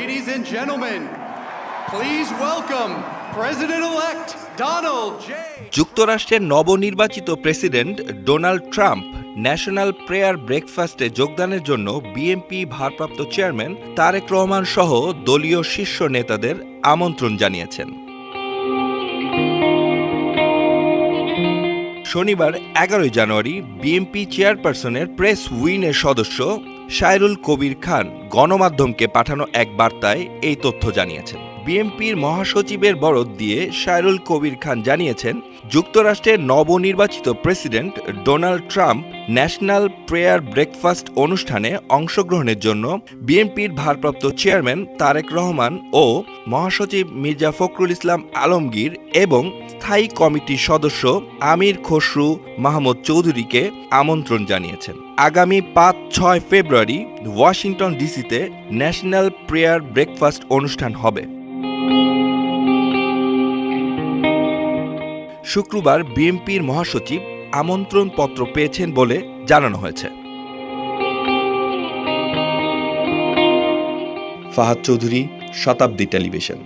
Ladies and gentlemen, please welcome President-elect Donald J. যুক্তরাষ্ট্রের নবনির্বাচিত president Donald Trump national prayer ব্রেকফাস্টে যোগদানের জন্য বিএনপি ভারপ্রাপ্ত চেয়ারম্যান তারেক রহমান সহ দলীয় শীর্ষ নেতাদের আমন্ত্রণ জানিয়েছেন শনিবার এগারোই জানুয়ারি বিএনপি চেয়ারপারসনের প্রেস উইনের সদস্য শায়রুল কবির খান গণমাধ্যমকে পাঠানো এক বার্তায় এই তথ্য জানিয়েছেন। বিএনপির মহাসচিবের বরদ দিয়ে শায়রুল কবির খান জানিয়েছেন, যুক্তরাষ্ট্রের নবনির্বাচিত president Donald Trump national prayer breakfast অনুষ্ঠানে অংশগ্রহণের জন্য বিএনপির ভারপ্রাপ্ত চেয়ারম্যান তারেক রহমান ও মহাসচিব মির্জা ফখরুল ইসলাম আলমগীর এবং স্থায়ী কমিটির সদস্য আমির খসরু মাহমুদ চৌধুরীকে আমন্ত্রণ জানিয়েছেন। আগামী পাঁচ, ছয় ফেব্রুয়ারি ওয়াশিংটন ডিসিতে ন্যাশনাল প্রেয়ার ব্রেকফাস্ট অনুষ্ঠান হবে। শুক্রবার বিএনপির মহাসচিব আমন্ত্রণ পত্র পেয়েছেন বলে জানানো হয়েছে। ফাহাদ চৌধুরী শতাব্দী টেলিভিশন।